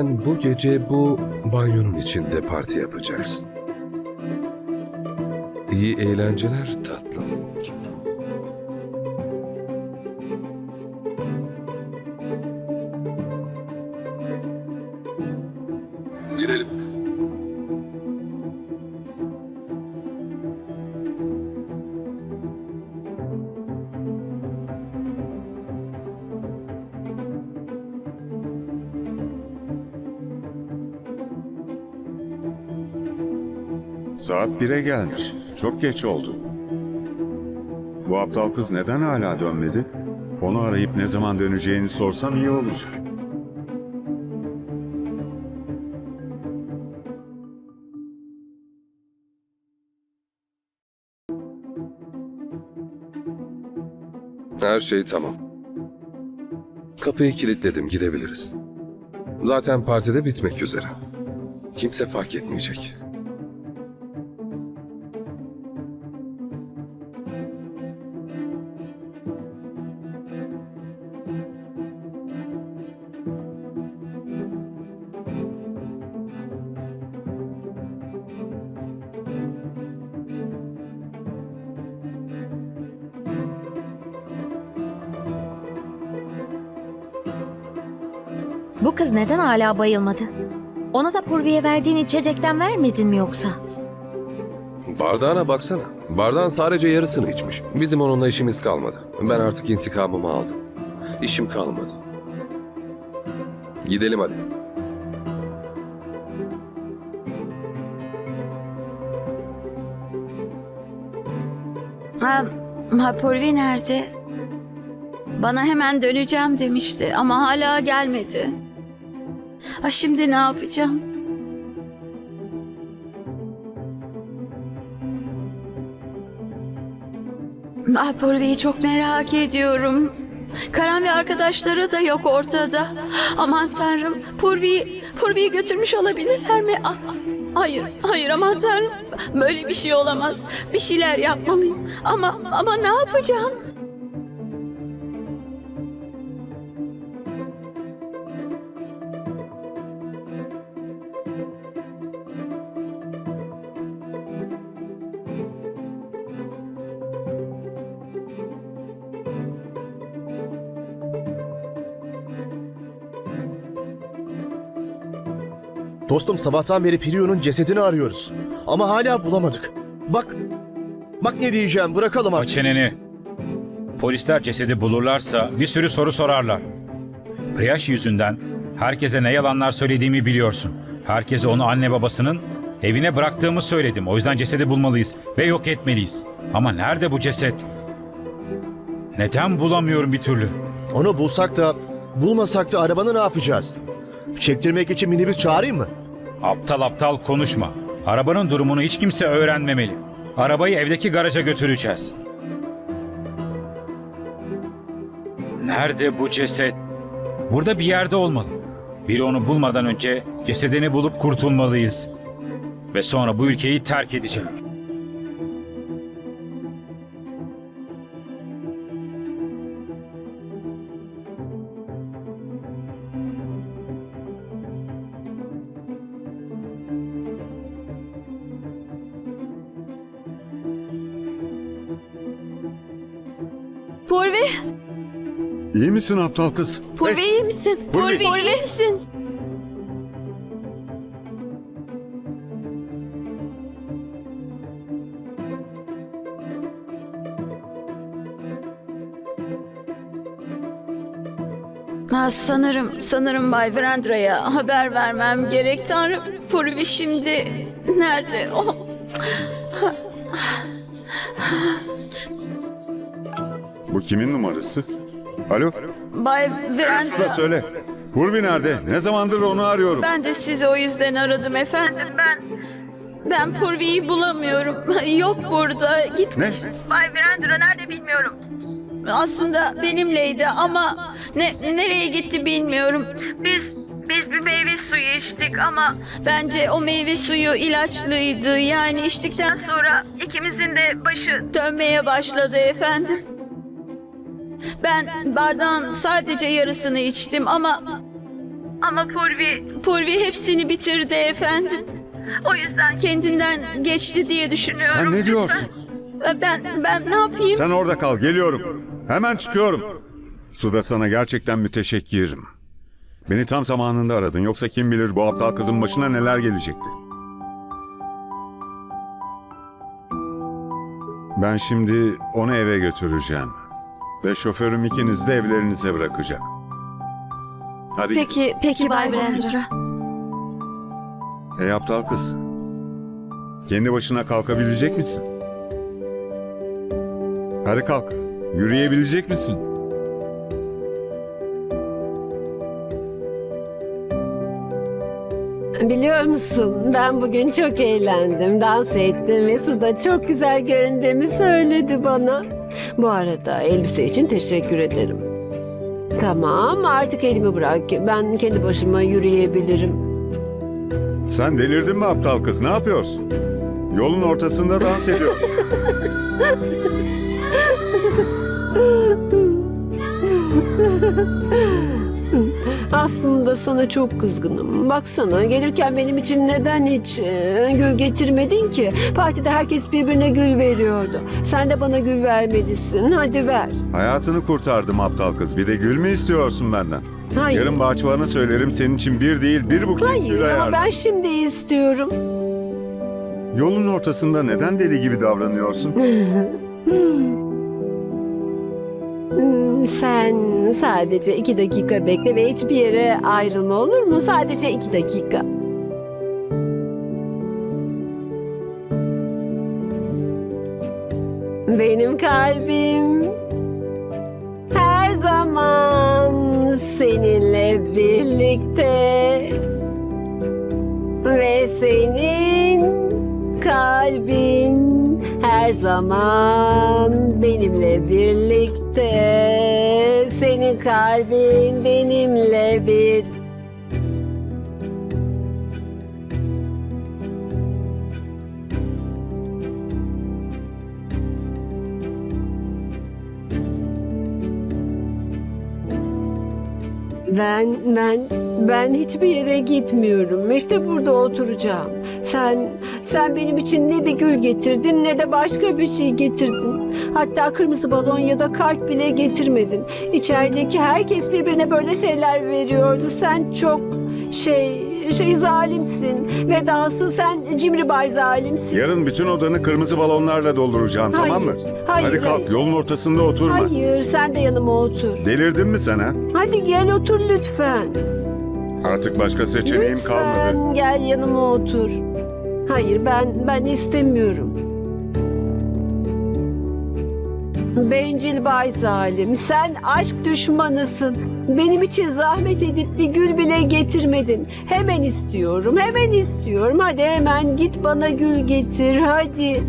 Bu gece bu banyonun içinde parti yapacaksın. İyi eğlenceler tatlım. Saat 1'e gelmiş. Çok geç oldu. Bu aptal kız neden hala dönmedi? Onu arayıp ne zaman döneceğini sorsam iyi olacak. Her şey tamam. Kapıyı kilitledim, gidebiliriz. Zaten partide bitmek üzere. Kimse fark etmeyecek. Bu kız neden hala bayılmadı? Ona da Purvi'ye verdiğin içecekten vermedin mi yoksa? Bardağına baksana. Bardağın sadece yarısını içmiş. Bizim onunla işimiz kalmadı. Ben artık intikamımı aldım. İşim kalmadı. Gidelim hadi. Ha, ha Purvi nerede? Bana hemen döneceğim demişti ama hala gelmedi. Ha şimdi ne yapacağım? Ah Purvi'yi çok merak ediyorum. Karan ve arkadaşları da yok ortada. Aman tanrım Purvi'yi Purvi'yi götürmüş olabilirler mi? Ah, hayır, hayır aman tanrım. Böyle bir şey olamaz. Bir şeyler yapmalıyım. Ama ama ne yapacağım? Dostum sabahtan beri Priyu'nun cesedini arıyoruz. Ama hala bulamadık. Bak, bak ne diyeceğim bırakalım artık. çeneni. Polisler cesedi bulurlarsa bir sürü soru sorarlar. Priyaş yüzünden herkese ne yalanlar söylediğimi biliyorsun. Herkese onu anne babasının evine bıraktığımı söyledim. O yüzden cesedi bulmalıyız ve yok etmeliyiz. Ama nerede bu ceset? Neden bulamıyorum bir türlü? Onu bulsak da bulmasak da arabanı ne yapacağız? Çektirmek için minibüs çağırayım mı? Aptal aptal konuşma. Arabanın durumunu hiç kimse öğrenmemeli. Arabayı evdeki garaja götüreceğiz. Nerede bu ceset? Burada bir yerde olmalı. Biri onu bulmadan önce cesedini bulup kurtulmalıyız. Ve sonra bu ülkeyi terk edeceğim. Purvi, İyi misin aptal kız? Purvi iyi misin? Purvi. Purvi iyi misin? Ha, sanırım, sanırım Bay Virendra'ya haber vermem gerek. Tanrım, Purvi şimdi nerede? Oh. Bu kimin numarası? Alo? Bay Da Virendra, söyle. Purvi nerede? Ne zamandır onu arıyorum. ben de sizi o yüzden aradım efendim. Ben ben Purvi'yi bulamıyorum. Yok burada. Git. Ne? Bay Virendra nerede bilmiyorum. Aslında benimleydi ama ne nereye gitti bilmiyorum. Biz biz bir meyve suyu içtik ama bence o meyve suyu ilaçlıydı. Yani içtikten sonra ikimizin de başı dönmeye başladı efendim. Ben bardağın sadece yarısını içtim ama Ama Purvi, Purvi hepsini bitirdi efendim. O yüzden kendinden geçti diye düşünüyorum. Sen ne diyorsun? Ben, ben ne yapayım? Sen orada kal, geliyorum. Hemen çıkıyorum. Suda sana gerçekten müteşekkirim. Beni tam zamanında aradın. Yoksa kim bilir bu aptal kızın başına neler gelecekti. Ben şimdi onu eve götüreceğim. Ve şoförüm ikinizi de evlerinize bırakacak. Hadi gidin. Peki, peki Bay Brandra. Ey aptal kız. Kendi başına kalkabilecek misin? Hadi kalk. Yürüyebilecek misin? Biliyor musun ben bugün çok eğlendim, dans ettim ve suda çok güzel göründüğümü söyledi bana. Bu arada elbise için teşekkür ederim. Tamam artık elimi bırak. Ben kendi başıma yürüyebilirim. Sen delirdin mi aptal kız? Ne yapıyorsun? Yolun ortasında dans ediyor. Aslında sana çok kızgınım. Baksana gelirken benim için neden hiç e, gül getirmedin ki? Partide herkes birbirine gül veriyordu. Sen de bana gül vermelisin. Hadi ver. Hayatını kurtardım aptal kız. Bir de gül mü istiyorsun benden? Hayır. Yarın bahçıvana söylerim senin için bir değil bir buket Hayır gül ama ayarlar. ben şimdi istiyorum. Yolun ortasında neden deli gibi davranıyorsun? Sen sadece iki dakika bekle ve hiçbir yere ayrılma olur mu? Sadece iki dakika. Benim kalbim her zaman seninle birlikte ve senin kalbin her zaman benimle birlikte. Kalbin benimle bir. Ben, ben, ben hiçbir yere gitmiyorum. İşte burada oturacağım. Sen, sen benim için ne bir gül getirdin ne de başka bir şey getirdin. Hatta kırmızı balon ya da kart bile getirmedin. İçerideki herkes birbirine böyle şeyler veriyordu. Sen çok şey, şey zalimsin. Ve dahası sen cimri bay zalimsin. Yarın bütün odanı kırmızı balonlarla dolduracağım tamam mı? Hayır, hayır, Hadi kalk hayır. yolun ortasında oturma. Hayır, sen de yanıma otur. Delirdin mi sen ha? Hadi gel otur lütfen. Artık başka seçeneğim Lütfen kalmadı. gel yanıma otur. Hayır ben ben istemiyorum. Bencil Bay Zalim, sen aşk düşmanısın. Benim için zahmet edip bir gül bile getirmedin. Hemen istiyorum, hemen istiyorum. Hadi hemen git bana gül getir, hadi.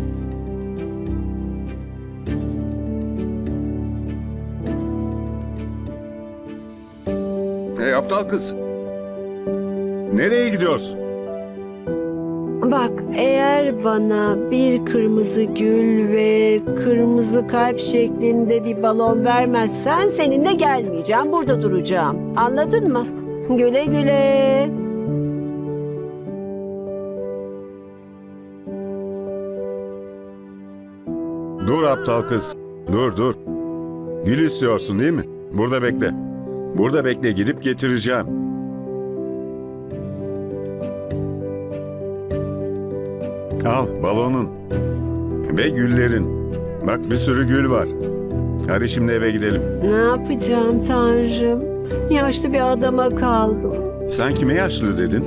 Hey aptal kız. Nereye gidiyorsun? Bak eğer bana bir kırmızı gül ve kırmızı kalp şeklinde bir balon vermezsen seninle gelmeyeceğim. Burada duracağım. Anladın mı? Güle güle. Dur aptal kız. Dur dur. Gül istiyorsun değil mi? Burada bekle. Burada bekle gidip getireceğim. Al balonun. Ve güllerin. Bak bir sürü gül var. Hadi şimdi eve gidelim. Ne yapacağım Tanrım? Yaşlı bir adama kaldım. Sen kime yaşlı dedin?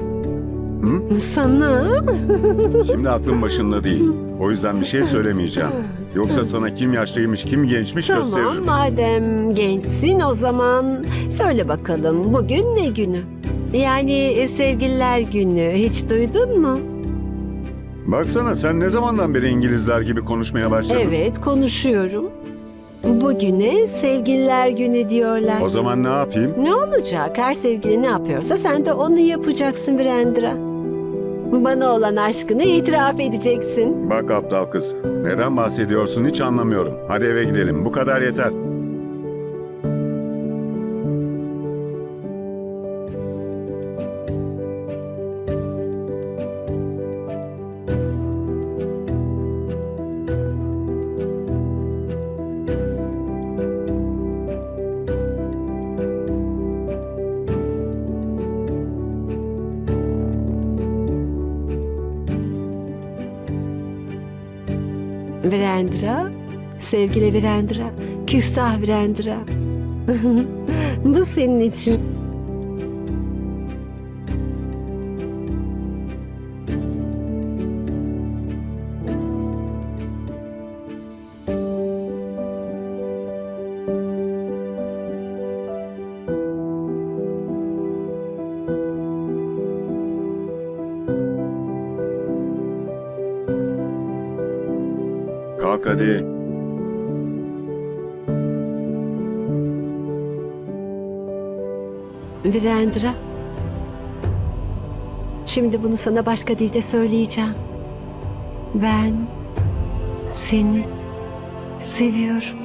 Sana? Şimdi aklın başında değil. O yüzden bir şey söylemeyeceğim. Yoksa sana kim yaşlıymış kim gençmiş tamam gösteririm. madem gençsin o zaman söyle bakalım bugün ne günü? Yani sevgililer günü hiç duydun mu? Baksana sen ne zamandan beri İngilizler gibi konuşmaya başladın? Evet konuşuyorum. Bugüne sevgililer günü diyorlar. O zaman ne yapayım? Ne olacak? Her sevgili ne yapıyorsa sen de onu yapacaksın Brandra. Bana olan aşkını itiraf edeceksin. Bak aptal kız. Neden bahsediyorsun hiç anlamıyorum. Hadi eve gidelim. Bu kadar yeter. Virendra, sevgili Virendra, küstah Virendra. Bu senin için. Hadi. Virendra. Şimdi bunu sana başka dilde söyleyeceğim. Ben seni seviyorum.